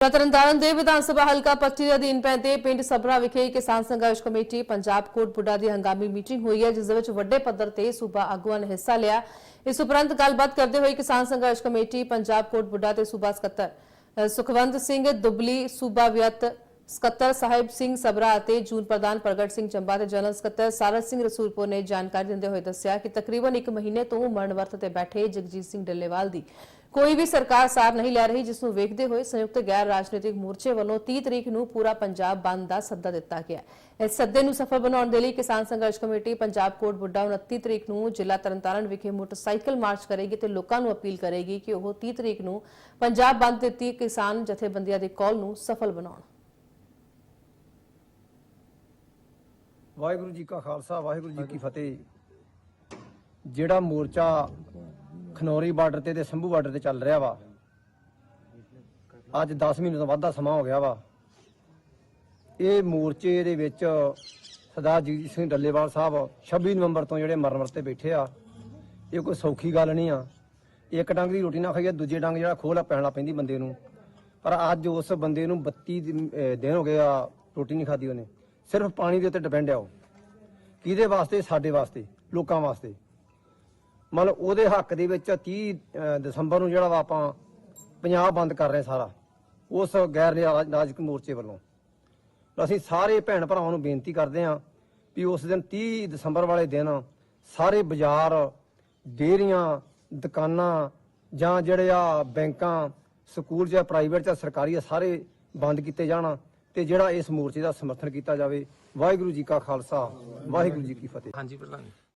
ਤਰਨਤਾਰਨ ਦੇ ਵਿਧਾਨ ਸਭਾ ਹਲਕਾ 25 ਦੇ ਅਧੀਨ ਪੈਂਦੇ ਪਿੰਡ ਸਬਰਾ ਵਿਖੇ ਕਿਸਾਨ ਸੰਘਰਸ਼ ਕਮੇਟੀ ਪੰਜਾਬ ਕੋਟ ਬੁੱਢਾ ਦੀ ਹੰਗਾਮੀ ਮੀਟਿੰਗ ਹੋਈ ਹੈ, ਜਿਸ ਦੇ ਵਿੱਚ ਵੱਡੇ ਪੱਧਰ ਤੇ ਸੂਬਾ ਆਗੂਆਂ ਨੇ ਹਿੱਸਾ ਲਿਆ। ਇਸ ਉਪਰੰਤ ਗੱਲਬਾਤ ਕਰਦੇ ਹੋਏ ਕਿਸਾਨ ਸੰਘਰਸ਼ ਕਮੇਟੀ ਪੰਜਾਬ ਕੋਟ ਬੁੱਢਾ ਤੇ ਸੂਬਾ ਸਕੱਤਰ ਸੁਖਵੰਤ ਸਿੰਘ ਦੁਬਲੀ, ਸੂਬਾ ਵਿਅਤ ਸਕੱਤਰ ਸਾਹਿਬ ਸਿੰਘ ਸਬਰਾ ਅਤੇ ਜੂਨ ਪ੍ਰਧਾਨ ਪ੍ਰਗਟ ਸਿੰਘ ਚੰਬਾ ਤੇ ਜਨਰਲ ਸਕੱਤਰ ਸਾਰਸ ਸਿੰਘ ਰਸੂਲਪੁਰ ਨੇ ਜਾਣਕਾਰੀ ਦਿੰਦੇ ਹੋਏ ਦੱਸਿਆ ਕਿ ਤਕਰੀਬਨ 1 ਮਹੀਨੇ ਤੋਂ ਮਰਨ ਵਰਤ ਤੇ ਬੈਠੇ ਜਗਜੀਤ ਸਿੰਘ ਡੱਲੇਵਾਲ ਦੀ ਕੋਈ ਵੀ ਸਰਕਾਰ ਸਾਰ ਨਹੀਂ ਲੈ ਰਹੀ ਜਿਸ ਨੂੰ ਵੇਖਦੇ ਹੋਏ ਸੰਯੁਕਤ ਗੈਰ ਰਾਜਨੀਤਿਕ ਮੋਰਚੇ ਵੱਲੋਂ 30 ਤਰੀਕ ਨੂੰ ਪੂਰਾ ਪੰਜਾਬ ਬੰਦ ਦਾ ਸੱਦਾ ਦਿੱਤਾ ਗਿਆ ਇਸ ਸੱਦੇ ਨੂੰ ਸਫਲ ਬਣਾਉਣ ਦੇ ਲਈ ਕਿਸਾਨ ਸੰਘਰਸ਼ ਕਮੇਟੀ ਪੰਜਾਬ ਕੋਟ ਬੁੱਢਾ 29 ਤਰੀਕ ਨੂੰ ਜ਼ਿਲ੍ਹਾ ਤਰਨਤਾਰਨ ਵਿਖੇ ਮੋਟਰਸਾਈਕਲ ਮਾਰਚ ਕਰੇਗੀ ਤੇ ਲੋਕਾਂ ਨੂੰ ਅਪੀਲ ਕਰੇਗੀ ਕਿ ਉਹ 30 ਤਰੀਕ ਨੂੰ ਪੰਜਾਬ ਬੰਦ ਦਿੱਤੀ ਕਿਸਾਨ ਜਥੇਬੰਦੀਆਂ ਦੀ ਕਾਲ ਨੂੰ ਸਫਲ ਬਣਾਉਣ। ਵਾਹਿਗੁਰੂ ਜੀ ਕਾ ਖਾਲਸਾ, ਵਾਹਿਗੁਰੂ ਜੀ ਕੀ ਫਤਿਹ। ਜਿਹੜਾ ਮੋਰਚਾ ਖਨੌਰੀ ਬਾਰਡਰ ਤੇ ਤੇ ਸੰਭੂ ਬਾਰਡਰ ਤੇ ਚੱਲ ਰਿਹਾ ਵਾ, ਅੱਜ 10 ਮਹੀਨੇ ਤੋਂ ਵੱਧ ਦਾ ਸਮਾਂ ਹੋ ਗਿਆ ਵਾ। ਇਹ ਮੋਰਚੇ ਦੇ ਵਿੱਚ ਸਰਦਾਰ ਜਗਜੀਤ ਸਿੰਘ ਡੱਲੇਵਾਲ ਸਾਹਿਬ 26 ਨਵੰਬਰ ਤੋਂ ਜਿਹੜੇ ਮਰਨ 'ਤੇ ਬੈਠੇ ਆ, ਇਹ ਕੋਈ ਸੌਖੀ ਗੱਲ ਨਹੀਂ ਆ। ਇੱਕ ਡੰਗ ਦੀ ਰੋਟੀ ਨਾ ਖਾਈਏ, ਦੂਜੇ ਡੰਗ ਜਿਹੜਾ ਖੋਲਾ ਪੈਣਾ ਪੈਂਦੀ ਬੰਦੇ ਨੂੰ। ਪਰ ਅੱਜ ਉਸ ਬੰਦੇ ਨੂੰ 32 ਦਿਨ ਦਿਨ ਹੋ ਗਏ ਆ, ਰੋਟੀ ਨਹੀਂ ਖਾਦੀ ਉਹਨੇ। ਸਿਰਫ ਪਾਣੀ ਦੇ ਉੱਤੇ ਡਿਪੈਂਡ ਆ ਉਹ। ਕਿਹਦੇ ਵਾਸਤੇ? ਸਾਡੇ ਵਾਸਤੇ, ਲੋਕਾਂ ਵਾਸਤੇ। ਮੰਨ ਲਓ ਉਹਦੇ ਹੱਕ ਦੇ ਵਿੱਚ 30 ਦਸੰਬਰ ਨੂੰ ਜਿਹੜਾ ਵਾ ਆਪਾਂ ਪੰਜਾਬ ਬੰਦ ਕਰ ਰਹੇ ਸਾਰਾ, ਉਸ ਗੈਰ ਰਾਜ- ਮੋਰਚੇ ਵੱਲੋਂ। ਅਸੀਂ ਸਾਰੇ ਭੈਣ ਭਰਾਵਾਂ ਨੂੰ ਬੇਨਤੀ ਕਰਦੇ ਹਾਂ ਵੀ ਉਸ ਦਿਨ 30 ਦਸੰਬਰ ਵਾਲੇ ਦਿਨ ਸਾਰੇ ਬਾਜ਼ਾਰ, ਡੇਅਰੀਆਂ, ਦੁਕਾਨਾਂ ਜਾਂ ਜਿਹੜੇ ਆ ਬੈਂਕਾਂ, ਸਕੂਲ ਜਾਂ ਪ੍ਰਾਈਵੇਟ ਜਾਂ ਸਰਕਾਰੀ ਆ ਸਾਰੇ ਬੰਦ ਕੀਤੇ ਜਾਣ। ਤੇ ਜਿਹੜਾ ਇਸ ਮੋਰਚੇ ਦਾ ਸਮਰਥਨ ਕੀਤਾ ਜਾਵੇ, ਵਾਹਿਗੁਰੂ ਜੀ ਕਾ ਖਾਲਸਾ, ਵਾਹਿਗੁਰੂ ਜੀ ਕੀ ਫਤਿਹ। ਹਾਂਜੀ, ਪ੍ਰਧਾਨ